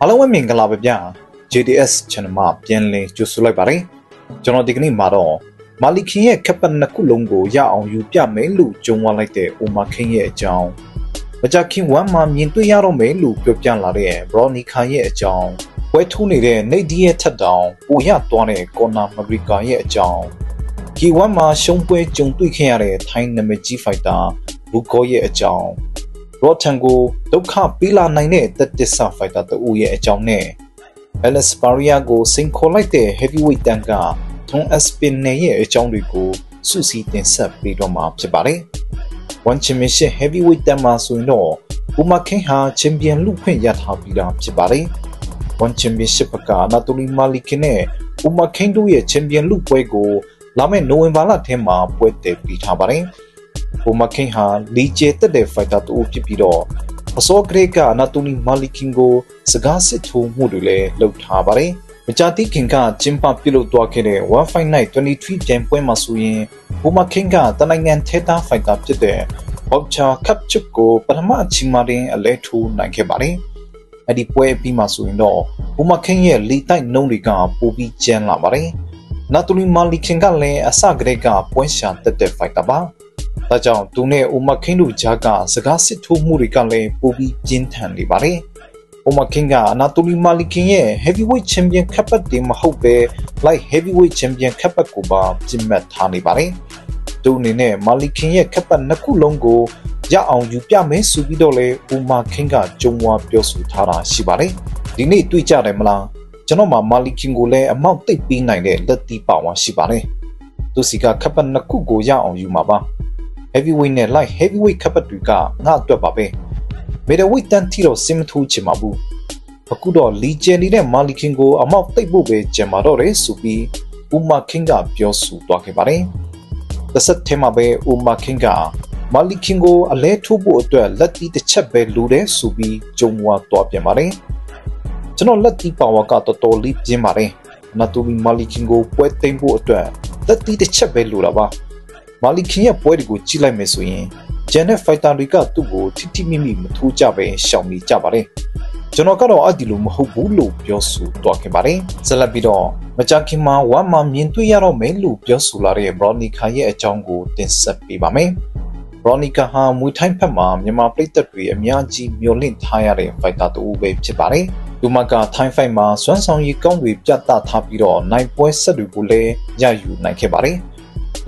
အားလုံးပဲမင်္ဂလာပါဗျာ JDS channel မှာပြန်လည်ကြိုဆိုလိုက်ပါတယ်ကျွန်တော်ဒီကနေ့မှာတော့မာလီခင်ရဲ့ခက်ပတ်နှစ်ခုလုံးကိုရအောင်ယူပြမယ်လို့ကြုံဝလိုက်တဲ့အိုမာခင်ရဲ့အကြောင်းမကြခင်ဝမ်းမှာမြင်တွေ့ရတော့မယ်လို့ပြောပြလာတဲ့ဘရော်နီခါရဲ့အကြောင်းပွဲထိုးနေတဲ့နေဒီရဲ့ထက်တောင်ပူရသွားတဲ့ကော်နာမဂရီကာရဲ့အကြောင်းကီဝမ်းမှာရှုံးပွဲကြုံတွေ့ခဲ့ရတဲ့ထိုင်းနမကြီးဖိုက်တာဘူကောရဲ့အကြောင်း ရော့ထန်ကိုဒုက္ခပေးလာနိုင်တဲ့တက်တစ္ဆာဖိုက်တာတူရဲ့အကြောင်းနဲ့ Alice Paria ကိုစိန်ခေါ်လိုက်တဲ့ heavyweight တန်က Tom Aspinall ရဲ့အကြောင်းတွေကိုစုစည်းတင်ဆက်ပေးတော့မှာဖြစ်ပါတယ်။ One Championship heavyweight တန်မှာဆိုရင်တော့ Uma King ဟာ champion လူခွင့်ရထားပြီးသားဖြစ်ပါတယ်။ One Championship က Anatoly Malikin နဲ့ Uma King တို့ရဲ့ champion လူပွဲကိုလာမယ့်နိုဝင်ဘာလထဲမှာပွဲတည်ပြီးထားပါတယ်။ Uma King ဟာလီကျဲတက်တဲ့ fighter တူဖြစ်ပြီးတော့အစောကလေးကအနာတိုနီမာလီကင်ကိုစကားစစ်ထိုးမှုတွေလည်းလုပ်ထားပါတယ်။မကြတိခင်ကကျင်းပပြုလုပ်သွားခဲ့တဲ့1 Fight Night 23ပြိုင်ပွဲမှာဆိုရင်ဘူမာခင်ကတနိုင်ငံထေတာဖိုက်တာဖြစ်တဲ့ဘောက်ချာကပ်ချစ်ကိုပထမအချိန်မှာတင်အလဲထိုးနိုင်ခဲ့ပါတယ်။အဲ့ဒီပွဲပြီးမှဆိုရင်တော့ဘူမာခင်ရဲ့လီတိုက်နှုံးတွေကပိုပြီးကျန်းလာပါတယ်။နာတိုနီမာလီခင်ကလည်းအစကတည်းကပွဲရှာတက်တဲ့ဖိုက်တာပါ။။ ဒါကြောင့်သူနဲ့အိုမခင်းတို့ကြားကစကားစစ်ထိုးမှုတွေကလည်းပိုပြီးပြင်းထန်နေပါတယ်။အိုမခင်းကအနာတိုလီမာလီကင်ရဲ့ heavyweight champion ခပ်ပတ်တင်မဟုတ်ပဲ light heavyweight champion ခပ်ပတ်ကိုပါပြင်မှတ်ထားနေပါတယ်။သူအနေနဲ့မာလီကင်ရဲ့ခပ်ပတ်နှစ်ခုလုံးကိုရအောင်ယူပြမယ်ဆိုပြီးတော့လေအိုမခင်းကကြုံဝါပြောဆိုထားတာရှိပါတယ်။ဒီနေ့တွေ့ကြတယ်မလား။ကျွန်တော်မှမာလီကင်ကိုလည်းအမောက်သိပ်ပြီးနိုင်တဲ့လက်တီပါဝါရှိပါတယ်။သူစီကခပ်ပတ်နှစ်ခုကိုရအောင်ယူမှာပါ။ heavyweight နဲ့ light heavyweight ခပ်ပတ်တွေကငါအတွက်ပါပဲ middleweight တန်းထီတော့စင်မထူးချင်ပါဘူးအခုတော့လီဂျန်နေတဲ့မာလီကင်ကိုအမောက်တိတ်ဖို့ပဲကြံပါတော့တယ်ဆိုပြီးဥမာကင်ကပြောဆိုသွားခဲ့ပါတယ်တစ်ဆက်ထဲမှာပဲဥမာကင်ကမာလီကင်ကိုအလဲထိုးဖို့အတွက်လက်တီတစ်ချက်ပဲလိုတယ်ဆိုပြီးကြုံဝါသွားပြန်ပါတယ်ကျွန်တော်လက်တီပါဝါကတော်တော်လေးပြင်းပါတယ်နာတူမီမာလီကင်ကိုပွဲသိမ်းဖို့အတွက်လက်တီတစ်ချက်ပဲလိုတာပါ မာလီခင်ရဲ့ပွဲတွေကိုကြည့်လိုက်မယ်ဆိုရင်ဂျန်နဲ့ဖိုက်တာတွေကသူ့ကိုထိထိမိမိမထိုးကြပဲရှောင်နေကြပါတယ်ကျွန်တော်ကတော့အဲ့ဒီလိုမဟုတ်ဘူးလို့ပြောဆိုသွားခဲ့ပါတယ်ဆက်လက်ပြီးတော့မကြခင်မှာဝမ်းမှာမြင်တွေ့ရတော့မယ်လို့ပြောဆိုလာတဲ့ဘရော်နီကာရဲ့အကြောင်းကိုတင်ဆက်ပေးပါမယ်ဘရော်နီကာဟာမွေထိုင်းဖက်မှာမြန်မာပြည်သက်တွေအများကြီးမျှော်လင့်ထားရတဲ့ဖိုက်တာတူပဲဖြစ်ပါတယ်လူမကထိုင်းဖိုက်မှာစွမ်းဆောင်ရည်ကောင်းတွေပြသထားပြီးတော့နိုင်ပွဲဆက်တွေကိုလည်းရယူနိုင်ခဲ့ပါတယ်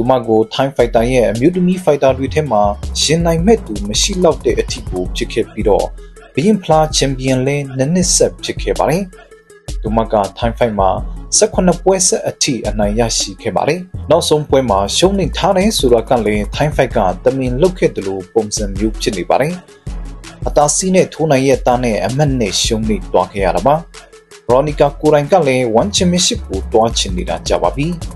သူမကို Time Fighter ရဲ့အမျိုးသမီး Fighter တွေထဲမှာရှင်နိုင်မဲ့သူမရှိတော့တဲ့အထီကိုဖြစ်ခဲ့ပြီးတော့ဘရင်ဖလားချန်ပီယံလည်းနှစ်နှစ်ဆက်ဖြစ်ခဲ့ပါတယ်။သူမက Time Fight မှာ18ပွဲဆက်အထိအနိုင်ရရှိခဲ့ပါတယ်။နောက်ဆုံးပွဲမှာရှုံးနေထားတယ်ဆိုတာကလည်း Time Fight ကတမင်လုတ်ခဲ့တယ်လို့ပုံစံမျိုးဖြစ်နေပါတယ်။အသားစီးနဲ့ထိုးနိုင်ရဲ့တားနဲ့အမတ်နဲ့ရှုံးနေသွားခဲ့ရတာပါ။ရော်နီကာကိုရိုင်ကလည်း One Championship ကိုတွားချင်နေတာကြပါပြီ။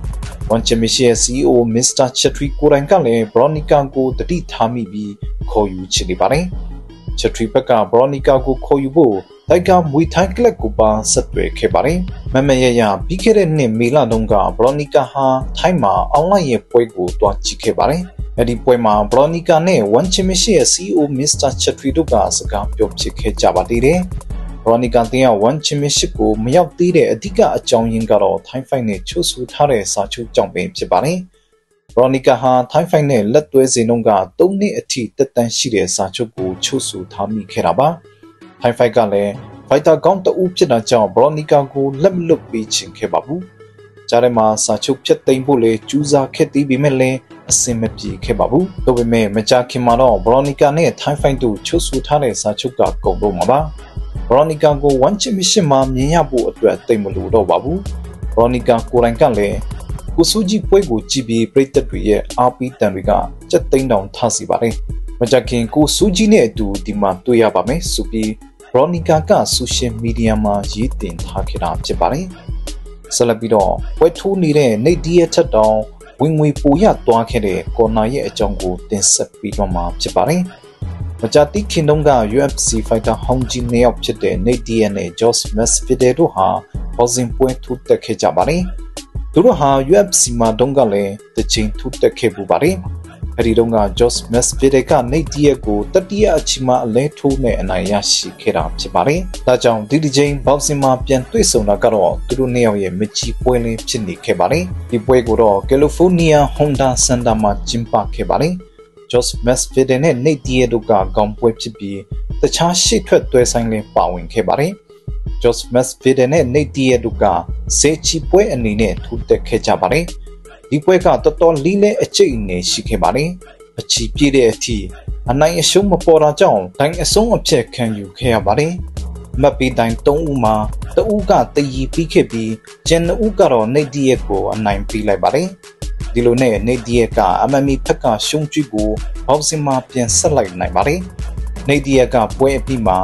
ဝန်ချမီရှီရဲ့ CEO Mr. Chetri ကိုတိုင်ကလည်း Veronica ကိုတတိထားမိပြီးခေါ်ယူချင်နေပါတယ်။ Chetri ဘက်က Veronica ကိုခေါ်ယူဖို့တိုက်ကမွေထိုင်းကလပ်ကိုပါဆက်သွယ်ခဲ့ပါတယ်။မမရရပြီးခဲ့တဲ့နှစ်မေလတုန်းက Veronica ဟာထိုင်းမှာအွန်လိုင်းရဲ့ပွဲကိုတွားကြည့်ခဲ့ပါတယ်။အဲဒီပွဲမှာ Veronica နဲ့ One Chimishi ရဲ့ CEO Mr. Chetri တို့ကစကားပြောဖြစ်ခဲ့ကြပါသေးတယ်။ ရိုနီကန်တင်က1 championship ကိုမရောက်သေးတဲ့အဓိကအကြောင်းရင်းကတော့ Time Fight နဲ့ချုပ်ဆိုထားတဲ့စာချုပ်ကြောင့်ပင်ဖြစ်ပါတယ်။ရိုနီကာဟာ Time Fight နဲ့လက်တွဲစဉ်တုန်းက3နှစ်အထိတက်တန်းရှိတဲ့စာချုပ်ကိုချုပ်ဆိုထားမိခဲ့တာပါ။ Time Fight ကလည်း fighter ကောင်းတဦးဖြစ်တာကြောင့် Veronica ကိုလက်မလွတ်ပေးချင်ခဲ့ပါဘူး။ကြားထဲမှာစာချုပ်ဖြတ်သိမ်းဖို့လေကြိုးစားခဲ့သေးပေမဲ့လည်းအဆင်မပြေခဲ့ပါဘူး။ဒါပေမဲ့မကြာခင်မှာတော့ Veronica နဲ့ Time Fight တို့ချုပ်ဆိုထားတဲ့စာချုပ်ကကုန်တော့မှာပါ။ ဗရော်နီကာကို1ချစ်မစ်ရှင်မှာမြင်ရဖို့အတွက်တိတ်မလို့တော့ပါဘူးဗရော်နီကာကိုရိုင်ကလည်းကိုစုကြီးပွဲကိုကြည်ပြီးပြည်သက်တွေရဲ့အားပေးတံတွေကစက်သိန်းတောင်ထစီပါတယ်မကြခင်ကိုစုကြီးနဲ့အတူဒီမှာတွေ့ရပါမယ်ဆိုပြီးဗရော်နီကာကဆိုရှယ်မီဒီယာမှာရေးတင်ထားခဲ့တာဖြစ်ပါတယ်ဆက်လက်ပြီးတော့ပွဲထိုးနေတဲ့နေဒီရဲ့ထက်တောင်ဝင်ငွေပိုရသွားခဲ့တဲ့ကော်နာရဲ့အကြောင်းကိုတင်ဆက်ပြီးတော့မှာဖြစ်ပါတယ် မကြတိခင်တုန်းက UFC fighter ဟောင်ဂျီနေယောက်ဖြစ်တဲ့ Nate Diaz နဲ့ Josh Masvidal တို့ဟာဘောဇင်ပွဲထူးတက်ခဲ့ကြပါတယ်။သူတို့ဟာ UFC မှာတုန်းကလည်းတစ်ချိန်ထူးတက်ခဲ့ပူပါတယ်။အဲဒီတုန်းက Josh Masvidal ကနေတီးရက်ကိုတတိယအချီမှာအလဲထိုးနဲ့အနိုင်ရရှိခဲ့တာဖြစ်ပါတယ်။ဒါကြောင့်ဒီဒီချင်း boxing မှာပြန်တွေ့ဆုံတာကတော့သူတို့နှစ်ယောက်ရဲ့မကြီးပွဲလေးဖြစ်နေခဲ့ပါတယ်။ဒီပွဲကိုတော့ California Honda Center မှာကျင်းပခဲ့ပါတယ်။ Josh Masvidal နဲ့ Nate Diaz တို့ကကောင်းပွဲဖြစ်ပြီးတခြားရှေ့ထွက်တွဲဆိုင်လေးပါဝင်ခဲ့ပါတယ်။ Josh Masvidal နဲ့ Nate Diaz တို့ကစေချီပွဲအနေနဲ့ထူးတက်ခဲ့ကြပါတယ်။ဒီပွဲကတော်တော်လေးလေးအကျိတ်အနေရှိခဲ့ပါတယ်။အချီပြည့်တဲ့အထိအနိုင်အရှုံးမပေါ်တာကြောင့်တိုင်းအဆုံးအဖြတ်ခံယူခဲ့ရပါတယ်။မတ်ပီတိုင်း၃ဦးမှာတဦးကတည်ရီပြီးခဲ့ပြီးကျန်၂ဦးကတော့နေဒီရက်ကိုအနိုင်ပေးလိုက်ပါတယ်။ ဒီလိုနဲ့နေဒီရက်ကအမမီဖက်ကရှုံးကျွကိုဘောက်စင်မှာပြန်ဆက်လိုက်နိုင်ပါတယ်။နေဒီရက်ကပွဲအပြီးမှာ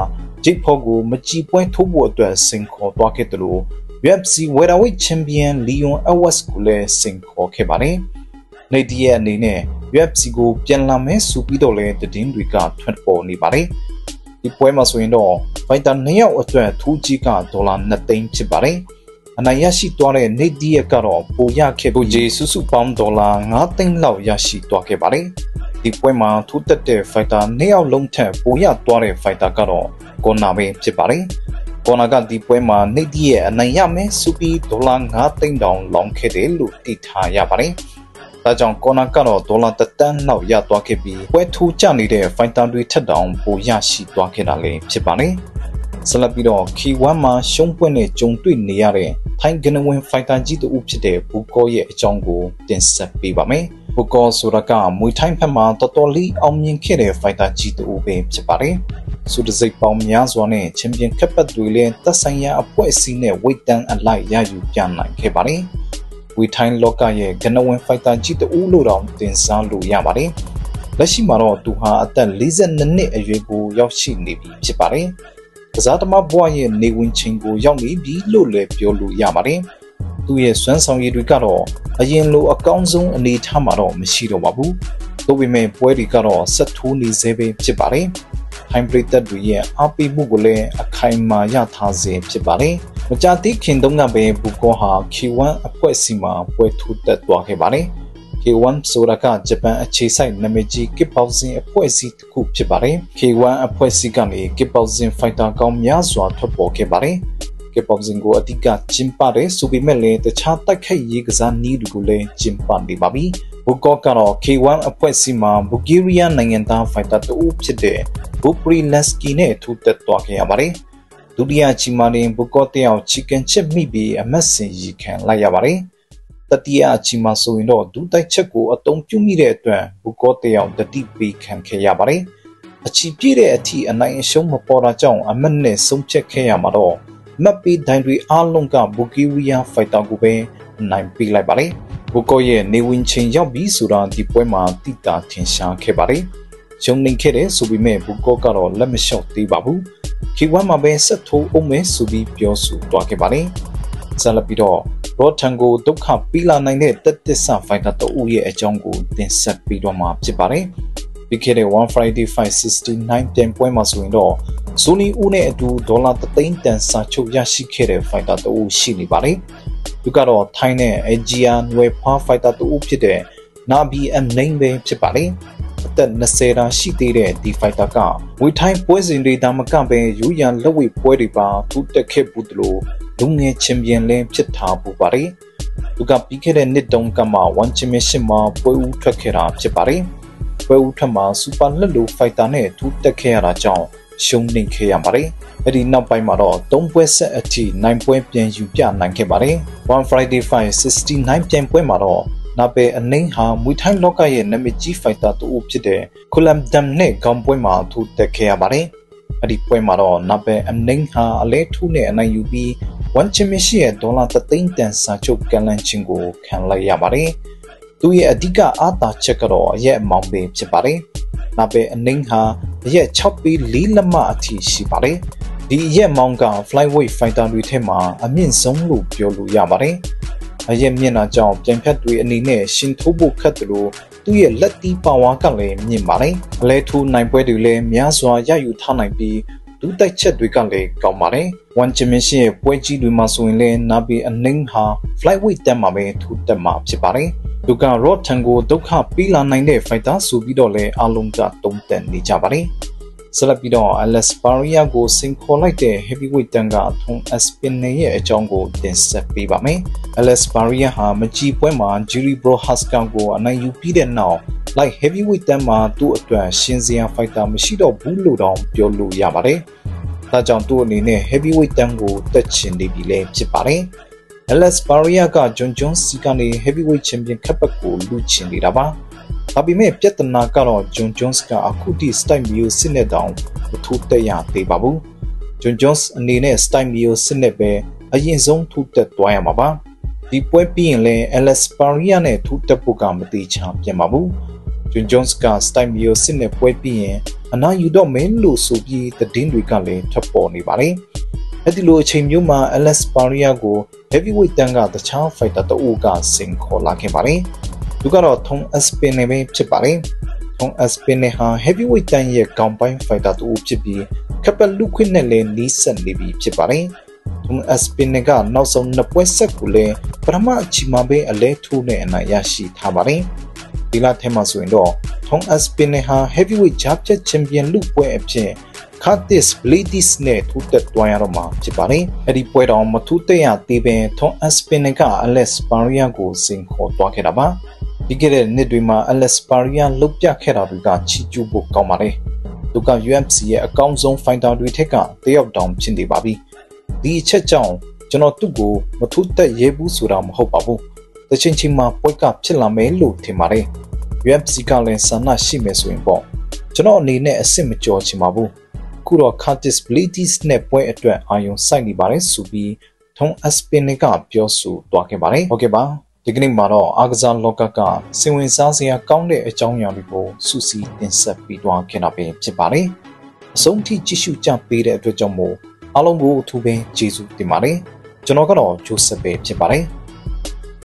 ဂျိတ်ဖော့ကိုမကြည်ပွဲထိုးဖို့အတွက်စင်ခေါ်သွားခဲ့တယ်လို့ UFC Welterweight Champion Leon Edwards ကိုလည်းစင်ခေါ်ခဲ့ပါတယ်။နေဒီရဲ့အနေနဲ့ UFC ကိုပြန်လာမယ်ဆိုပြီးတော့လည်းတည်င်းတွေကထွက်ပေါ်နေပါတယ်။ဒီပွဲမှာဆိုရင်တော့ဖိုက်တာ၂ယောက်အတွက်ထူးကြီးကဒေါ်လာ2သိန်းဖြစ်ပါတယ်။ အနိုင်ရရှိသွားတဲ့နေဒီရဲ့ကတော့ပိုရခဲ့ဖို့ကြီးစုစုပေါင်းဒေါ်လာ9သိန်းလောက်ရရှိသွားခဲ့ပါတယ်။ဒီပွဲမှာထူးတက်တဲ့ဖိုက်တာ၂ယောက်လုံးထက်ပိုရသွားတဲ့ဖိုက်တာကတော့ကောနာပဲဖြစ်ပါတယ်။ကော်နာကဒီပွဲမှာနေဒီရဲ့အနိုင်ရမယ်ဆိုပြီးဒေါ်လာ9သိန်းတောင်လောင်းခဲ့တယ်လို့သိထားရပါတယ်။ဒါကြောင့်ကော်နာကတော့ဒေါ်လာတသန်းလောက်ရသွားခဲ့ပြီးပွဲထူးကျနေတဲ့ဖိုင်တာတွေထက်တောင်ပိုရရှိသွားခဲ့တာလည်းဖြစ်ပါတယ်။ဆက်လက်ပြီးတော့ K1 မှာရှုံးပွဲနဲ့ကြုံတွေ့နေရတဲ့ ထိုင်းဂနဝင်ဖိုင်တာကြီးတူဖြစ်တဲ့ဘူကောရဲ့အကြောင်းကိုတင်ဆက်ပေးပါမယ်။ဘူကောဆိုတာကမွေထိုင်းဖက်မှာတော်တော်လေးအောင်မြင်ခဲ့တဲ့ဖိုင်တာကြီးတူပဲဖြစ်ပါတယ်။စုတစိတ်ပေါင်းများစွာနဲ့ချန်ပီယံကပ်ပတ်တွေလည်းသက်ဆိုင်ရာအဖွဲ့အစည်းနဲ့ဝိတ်တန်းအလိုက်ရယူပြနိုင်ခဲ့ပါတယ်။ဝီထိုင်းလောကရဲ့ကနဝင်ဖိုက်တာကြီးတူလို့တောင်တင်စားလို့ရပါတယ်။လက်ရှိမှာတော့သူဟာအသက်42နှစ်အရွယ်ကိုရောက်ရှိနေပြီဖြစ်ပါတယ်။ ကစားသမားဘဝရဲ့နေဝင်ချိန်ကိုရောက်နေပြီလို့လည်းပြောလို့ရပါတယ်။သူရဲ့စွမ်းဆောင်ရည်တွေကတော့အရင်လိုအကောင်းဆုံးအနေအထားမှာတော့မရှိတော့ပါဘူး။သို့ပေမဲ့ပွဲတွေကတော့ဆက်ထိုးနေသေးပဲဖြစ်ပါတယ်။ထိုင်းပရိသတ်တွေရဲ့အားပေးမှုကိုလည်းအခိုင်အမာရထားစေဖြစ်ပါတယ်။မကြာသေးခင်တုန်းကပဲဘူကောဟာ K1 အဖွဲ့အစည်းမှာပွဲထူးတက်သွားခဲ့ပါတယ်။ K1 ဆိုတာကဂျပန်အခြေစိုက်နာမည်ကြီး kickboxing အဖွဲ့အစည်းတစ်ခုဖြစ်ပါတယ်။ K1 အဖွဲ့အစည်းကနေ kickboxing fighter ကောင်းများစွာထွက်ပေါ်ခဲ့ပါတယ်။ kickboxing ကိုအဓိကကျင်းပတဲ့ဆိုပေမဲ့လည်းတခြားတိုက်ခိုက်ရေးကစားနည်းတွေကိုလည်းကျင်းပနေပါပြီ။ဘူကောကတော့ K1 အဖွဲ့အစည်းမှာဘူဂီးရီးယားနိုင်ငံသားဖိုက်တာတဦးဖြစ်တဲ့ဘူပရီလက်စကီနဲ့ထူတက်သွားခဲ့ရပါတယ်။ဒုတိယချီမာတင်ဘူကော့တယောက်ချီကန်ချစ်မိပြီးအမတ်စင်ရီခံလိုက်ရပါတယ်။ တတိယချီမာဆိုရင်တော့ဒုတိုက်ချက်ကိုအတုံးပြုမိတဲ့အတွက်ဘူကော့တယောက်တတိပေးခံခဲ့ရပါတယ်။အချီပြည့်တဲ့အထိအနိုင်အရှုံးမပေါ်တာကြောင့်အမတ်နဲ့ဆုံးဖြတ်ခဲ့ရမှာတော့မတ်ပီဒိုင်တွေအားလုံးကဘူဂီရီးယားဖိုက်တာကိုပဲနိုင်ပေးလိုက်ပါတယ်။ဘူကော့ရဲ့နေဝင်ချိန်ရောက်ပြီးဆိုတာဒီပွဲမှာတိတာထင်ရှားခဲ့ပါတယ်။ရုံနေခဲ့တယ်ဆိုပေမဲ့ဘူကော့ကတော့လက်မလျှော့သေးပါဘူးခီဝမ်မှာပဲဆက်ထိုးအောင်မယ်ဆိုပြီးပြောဆိုသွားခဲ့ပါတယ်ဇာလပြီးတော့ ရော့ထန်ကိုဒုက္ခပြီးလာနိုင်တဲ့တက်တက်ဆဖိုင်တာတူရဲ့အကြောင်းကိုတင်ဆက်ပြီးတော့မှာဖြစ်ပါတယ်ပြီးခဲ့တဲ့1 Friday 569ပြန်ပွဲမှာဆိုရင်တော့ဆိုနီဦးနဲ့အတူဒေါ်လာ3သိန်းတန်စာချုပ်ရရှိခဲ့တဲ့ဖိုင်တာတူရှိနေပါတယ်သူကတော့ထိုင်းနဲ့အဂျီယာနွယ်ဖွားဖိုင်တာတူဖြစ်တဲ့နာဘီအမ်နိုင်ပဲဖြစ်ပါတယ်အသက်20တာရှိသေးတဲ့ဒီဖိုက်တာကဝေထိုင်းပွဲစဉ်တွေဒါမကပဲယူရန်လက်ဝဲပွဲတွေပါထူးတက်ခဲ့ဘူးတလို့ လူငယ်ချန်ပီယံလည်းဖြစ်ထားပူပါတယ်။သူကပြီးခဲ့တဲ့နှစ်တုန်းကမှ1ချန်ပီယံရှစ်မှာပွဲဦးထွက်ခဲ့တာဖြစ်ပါတယ်။ပွဲဦးထွက်မှာစူပါလက်လိုဖိုက်တာနဲ့ထူးတက်ခဲ့ရတာကြောင့်ရှုံးနိမ့်ခဲ့ရပါတယ်။အဲ့ဒီနောက်ပိုင်းမှာတော့၃ပွဲဆက်အထိ9ပွဲပြန်ယူပြနိုင်ခဲ့ပါတယ်။ One Friday 5 69ပြန်ပွဲမှာတော့နာပယ်အနှိမ့်ဟာမွေထိုင်းလောကရဲ့နာမည်ကြီးဖိုက်တာတူဖြစ်တဲ့ကိုလမ်ဒမ်နဲ့ခေါင်းပွဲမှာထူတက်ခဲ့ရပါတယ်။အဲ့ဒီပွဲမှာတော့နာပယ်အနှိမ့်ဟာအလဲထူးနဲ့အနိုင်ယူပြီး ဝန်ချင်မရှိရဲ့ဒေါ်လာ3သိန်းတန်စာချုပ်ကန်လန်ချင်းကိုခံလိုက်ရပါတယ်။သူရဲ့အဓိကအားသာချက်ကတော့အရက်အမောင်ပင်ဖြစ်ပါတယ်။နာပယ်အနှိမ့်ဟာအရက်6ပြီး4လက်မအထိရှိပါတယ်။ဒီအရက်မောင်က flyweight fighter တွေထဲမှာအမြင့်ဆုံးလို့ပြောလို့ရပါတယ်။အရက်မျက်နှာကြောင့်ပြန်ဖြတ်တွေအနေနဲ့ရှင်ထိုးဖို့ခက်တယ်လို့သူ့ရဲ့လက်တီးပါဝါကလည်းမြင့်ပါတယ်။အလဲထိုးနိုင်ပွဲတွေလည်းများစွာရယူထားနိုင်ပြီး ဒူးတိုက်ချက်တွေကလည်းကောင်းပါတယ်။ One Championship ရဲ့ပွဲကြီးတွေမှာဆိုရင်လည်းနာဘီအနှင်းဟာ flyweight တက်မှာပဲထူတက်မှာဖြစ်ပါတယ်။သူက Rod Tan ကိုဒုက္ခပေးလာနိုင်တဲ့ fighter ဆိုပြီးတော့လည်းအလုံးကတုံးတက်နေကြပါတယ်။ ဆက်လက်ပြီးတော့ Alex Pereira ကိုစင်ခေါ်လိုက်တဲ့ heavyweight တန်ကထုံ Espinel ရဲ့အကြောင်းကိုတင်ဆက်ပေးပါမယ်။ Alex Pereira ဟာမကြီးပွဲမှာ Jiri Prohaska ကိုအနိုင်ယူပြီးတဲ့နောက် light heavyweight တန်မှာသူ့အတွက်ရှင်စရာ fighter မရှိတော့ဘူးလို့တောင်ပြောလို့ရပါတယ်။ဒါကြောင့်သူ့အနေနဲ့ heavyweight တန်ကိုတက်ချင်နေပြီလည်းဖြစ်ပါတယ်။ Alex Pereira က John Jones ကနေ heavyweight champion ခပ်ပတ်ကိုလူချင်နေတာပါ။ ဒါပေမဲ့ပြဿနာကတော့ John Jones ကအခုထိ style မျိုးစစ်နဲ့တောင်မထူးတက်ရသေးပါဘူး။ John Jones အနေနဲ့ style မျိုးစစ်နဲ့ပဲအရင်ဆုံးထူးတက်သွားရမှာပါ။ဒီပွဲပြီးရင်လည်း Alex Pereira နဲ့ထူးတက်ဖို့ကမတိချာပြန်ပါဘူး။ John Jones က style မျိုးစစ်နဲ့ပွဲပြီးရင်အနာယူတော့မင်းလို့ဆိုပြီးသတင်းတွေကလည်းထပ်ပေါ်နေပါတယ်။အဲ့ဒီလိုအချိန်မျိုးမှာ Alex Pereira ကို heavyweight တန်းကတခြား fighter တအုပ်ကစင်ခေါ်လာခဲ့ပါတယ်။ သူကတော့ထုံ Aspin နဲ့ပဲဖြစ်ပါတယ်ထုံ Aspin နဲ့ဟာ heavyweight တန်းရဲ့ကောင်းပိုင်း fighter တူဖြစ်ပြီးကပလူခွင့်နဲ့လည်းနီးစပ်နေပြီဖြစ်ပါတယ်ထုံ Aspin ကနောက်ဆုံးနှစ်ပွဲဆက်ကိုလည်းပထမအချီမှာပဲအလဲထိုးနဲ့အနိုင်ရရှိထားပါတယ်ဒီလထဲမှာဆိုရင်တော့ထုံ Aspin ဟာ heavyweight ဂျာပြတ်ချန်ပီယံလူပွဲအဖြစ် Curtis Bledis နဲ့ထူးတက်သွားရတော့မှာဖြစ်ပါတယ်။အဲ့ဒီပွဲတော်မထူးတက်ရသေးပင်ထုံ Aspin က Alex Pereira ကိုစင်ခေါ်သွားခဲ့တာပါ။ ပြီးခဲ့တဲ့နှစ်တွေမှာ Alex Pereira လုတ်ပြခဲ့တာတွေကချီကျူးဖို့ကောင်းပါတယ်။သူက UFC ရဲ့အကောင်းဆုံး fighter တွေထက်ကတယောက်တောင်ဖြစ်နေပါပြီ။ဒီအချက်ကြောင့်ကျွန်တော်သူ့ကိုမထူးတက်ရဲဘူးဆိုတာမဟုတ်ပါဘူး။တချင်းချင်းမှာပွဲကဖြစ်လာမယ်လို့ထင်ပါတယ်။ UFC ကလည်းဆန္ဒရှိမယ်ဆိုရင်ပေါ့ကျွန်တော်အနေနဲ့အစ်စ်မကြော်ချင်ပါဘူး။ခုတော့ Curtis Bledis နဲ့ပွဲအတွက်အာရုံစိုက်နေပါတယ်ဆိုပြီးထုံ Aspin ကပြောဆိုသွားခဲ့ပါတယ်။ဟုတ်ကဲ့ပါ။ ဒီကနေ့မှာတော့အားကစားလောကကစင်ဝင်စားစရာကောင်းတဲ့အကြောင်းအရာတွေကိုစူးစီးတင်ဆက်ပေးသွားခဲ့တာပဲဖြစ်ပါတယ်။အဆုံးထိကြည့်ရှုကြပေးတဲ့အတွက်ကြောင့်မို့အားလုံးကိုအထူးပဲကျေးဇူးတင်ပါတယ်။ကျွန်တော်ကတော့ဂျိုးဆက်ပဲဖြစ်ပါတယ်။